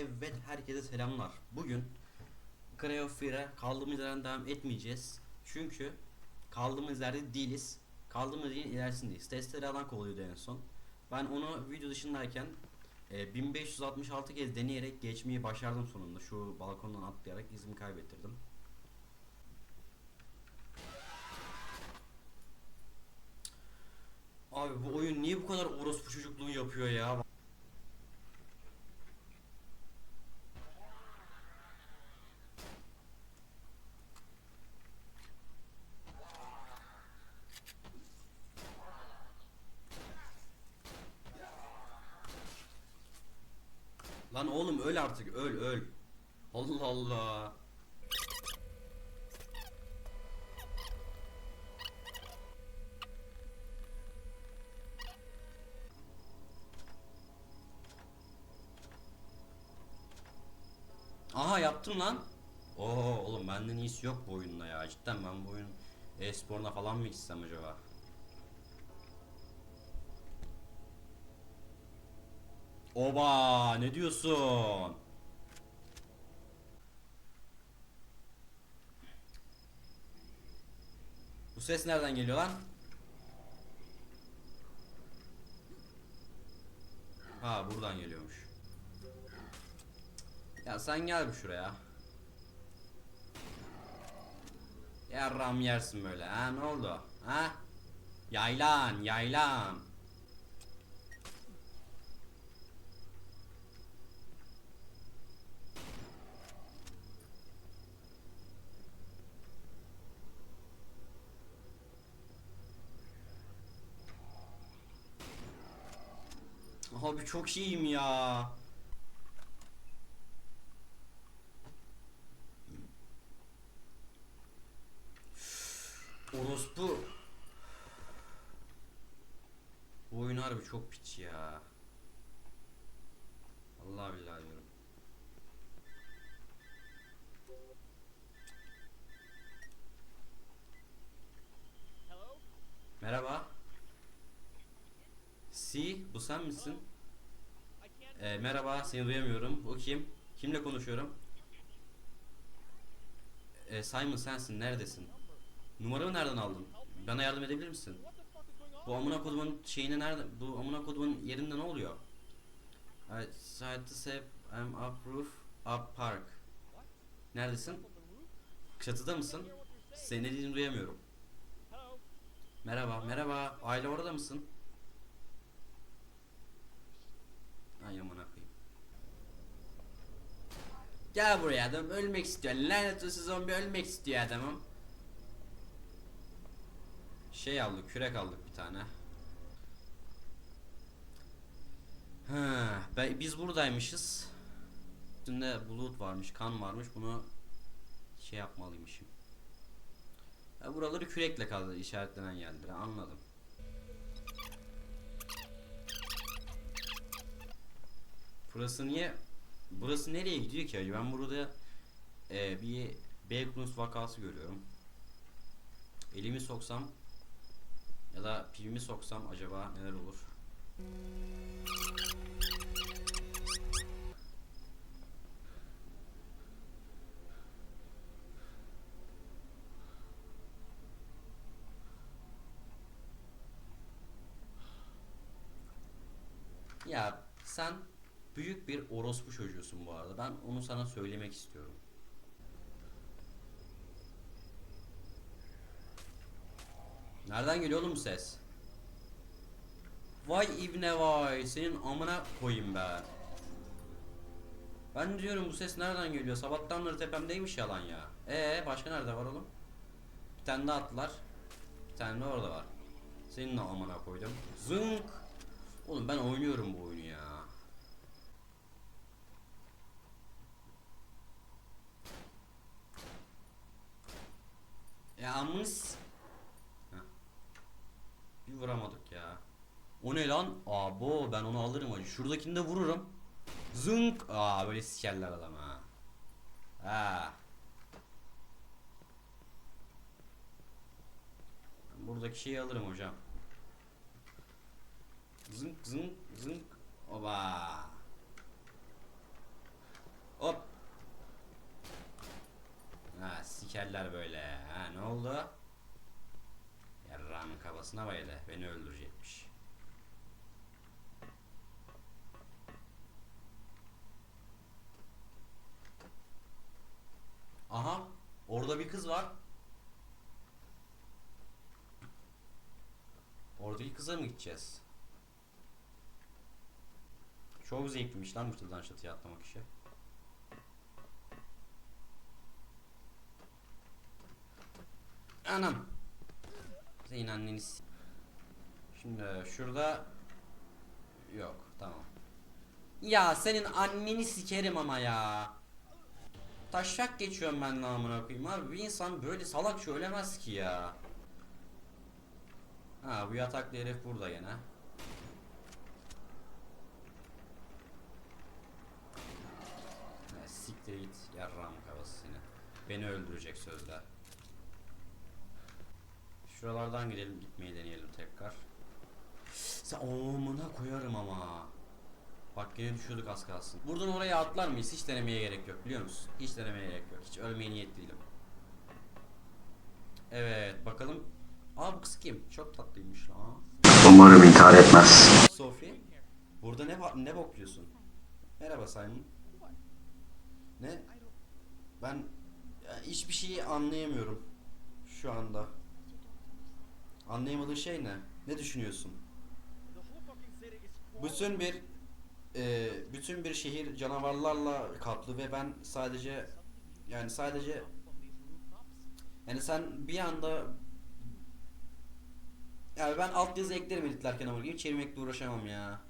Evet herkese selamlar. Bugün Cry kaldığımız yerden devam etmeyeceğiz. Çünkü kaldığımız yerde değiliz. Kaldığımız yerin ilerisindeyiz. Testleri alan kovalıyordu en son. Ben onu video dışındayken e, 1566 kez deneyerek geçmeyi başardım sonunda. Şu balkondan atlayarak izimi kaybettirdim. Abi bu oyun niye bu kadar orospu çocukluğu yapıyor ya? Lan oğlum öl artık öl öl. Allah Allah. Aha yaptım lan. Oo oğlum benden iyisi yok bu oyunda ya. Cidden ben bu oyun e-sporuna falan mı gitsem acaba? Oba ne diyorsun? Bu ses nereden geliyor lan? Ha buradan geliyormuş. Ya sen gel bir şuraya. Yarram yersin böyle ha ne oldu? Ha? Yaylan yaylan. Abi çok iyiyim ya. Orospu. Bu oyun harbi çok piç ya. Allah billahi diyorum. Merhaba. Si, bu sen misin? Ee, merhaba, seni duyamıyorum. O kim? Kimle konuşuyorum? Ee, Simon sensin, neredesin? Numaramı nereden aldın? Bana yardım edebilir misin? Bu amına kodumun şeyine nerede? Bu amına kodumun yerinde ne oluyor? I tried to say I'm up roof, up park. Neredesin? Çatıda mısın? Seni dediğini duyamıyorum. Merhaba, merhaba. Aile orada mısın? Ay amına koyayım. Gel buraya adam ölmek istiyor. Lanet olsun zombi ölmek istiyor adamım. Şey aldık, kürek aldık bir tane. Ben, biz buradaymışız. Üstünde bulut varmış, kan varmış. Bunu şey yapmalıymışım. Ya buraları kürekle kaldı işaretlenen yerlere. Anladım. Burası niye? Burası nereye gidiyor ki? Ben burada e, bir Backrooms vakası görüyorum. Elimi soksam ya da pivimi soksam acaba neler olur? Ya sen büyük bir orospu çocuğusun bu arada. Ben onu sana söylemek istiyorum. Nereden geliyor oğlum bu ses? Vay ibne vay. Senin amına koyayım be. Ben diyorum bu ses nereden geliyor? Sabahtan beri tepemdeymiş yalan ya. Ee başka nerede var oğlum? Bir tane daha attılar. Bir tane de orada var. Senin de amına koydum. Zınk. Oğlum ben oynuyorum bu oyunu ya. Ya amınız. Bir vuramadık ya. O ne lan? Abo ben onu alırım hacı. Şuradakini de vururum. Zınk. Aa böyle sikerler adam ha. Ha. Ben buradaki şeyi alırım hocam. Zınk zınk zınk. Oba. Hop. Ha sikerler böyle. Ha ne oldu? Kafasına böyle beni öldürecekmiş. Aha orada bir kız var. Oradaki kıza mı gideceğiz? Çok zevkliymiş lan bu çatıdan çatıya atlamak işi. Anam. Anneniz. Şimdi şurada yok tamam. Ya senin anneni sikerim ama ya. Taşak geçiyorum ben namına koyayım abi. Bir insan böyle salakça ölemez ki ya. Ha bu yataklı herif burada gene. Siktir git yarram kafası seni. Beni öldürecek sözler. Şuralardan gidelim gitmeyi deneyelim tekrar. Sen omuna koyarım ama. Bak yine düşüyorduk az kalsın. Buradan oraya atlar mıyız? Hiç denemeye gerek yok biliyor musun? Hiç denemeye gerek yok. Hiç ölmeye niyet değilim. Evet bakalım. Aa bu kız kim? Çok tatlıymış lan. Umarım intihar etmez. Sophie. Burada ne ne bokluyorsun? Merhaba Simon. Ne? Ben hiçbir şeyi anlayamıyorum şu anda. Anlayamadığın şey ne? Ne düşünüyorsun? Bütün bir e, bütün bir şehir canavarlarla kaplı ve ben sadece yani sadece yani sen bir anda yani ben altyazı eklerim editlerken ama gibi çevirmekle uğraşamam ya.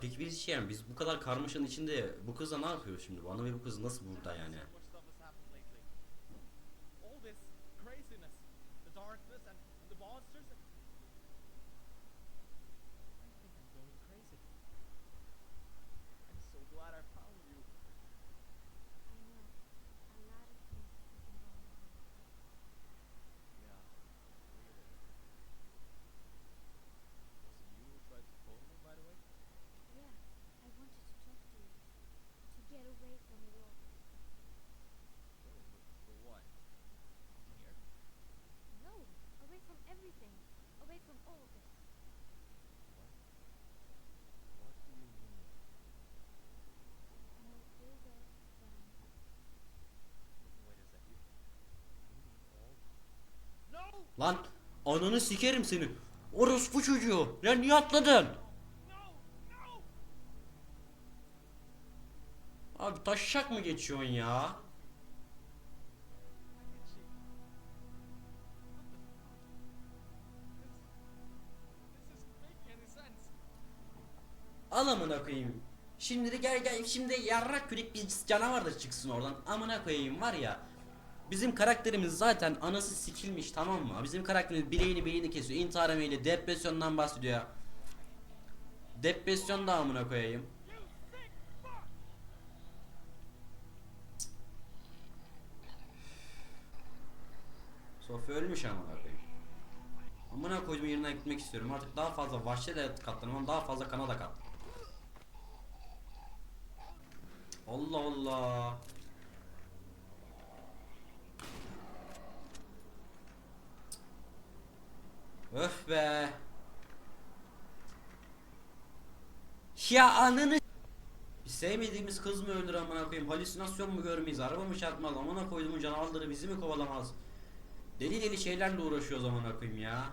Peki biz şey yani biz bu kadar karmaşanın içinde bu kızla ne yapıyoruz şimdi? Bana ve bu kız nasıl burada yani? Lan ananı sikerim seni. Orospu çocuğu. Ya niye atladın? Abi taşşak mı geçiyorsun ya? Al amına koyayım. Şimdi de gel gel şimdi yarrak kürek bir canavar da çıksın oradan. Amına koyayım var ya. Bizim karakterimiz zaten anası sikilmiş tamam mı? Bizim karakterimiz bileğini beynini kesiyor. İntihar emeğiyle depresyondan bahsediyor ya. Depresyon da amına koyayım. Sofya ölmüş amına koyayım. Amına koyduğum yerine gitmek istiyorum. Artık daha fazla vahşet de katlanamam. Daha fazla kana da kat. Allah Allah. Öf be. Ya ananı biz sevmediğimiz kız mı öldür amına koyayım? Halüsinasyon mu görmeyiz? Araba mı çarpmaz? Amına koyduğumun canavarları bizi mi kovalamaz? Deli deli şeylerle uğraşıyoruz amına koyayım ya.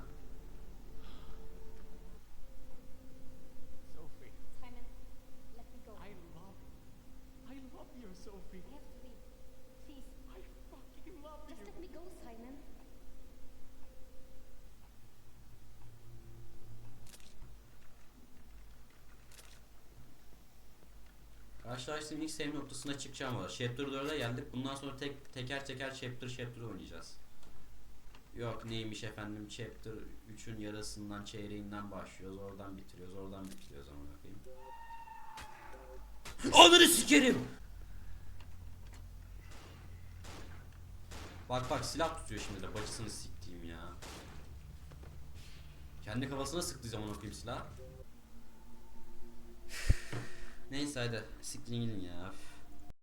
Karşılaştığım ilk sevim noktasına çıkacağım orada. Chapter 4'e geldik. Bundan sonra tek teker teker chapter chapter oynayacağız. Yok neymiş efendim chapter 3'ün yarısından çeyreğinden başlıyoruz. Oradan bitiriyoruz. Oradan bitiriyoruz amına koyayım. Onları sikerim. Bak bak silah tutuyor şimdi de bacısını siktiğim ya. Kendi kafasına sıktığı zaman okuyayım silah. Neyse hadi siktirin gidin ya.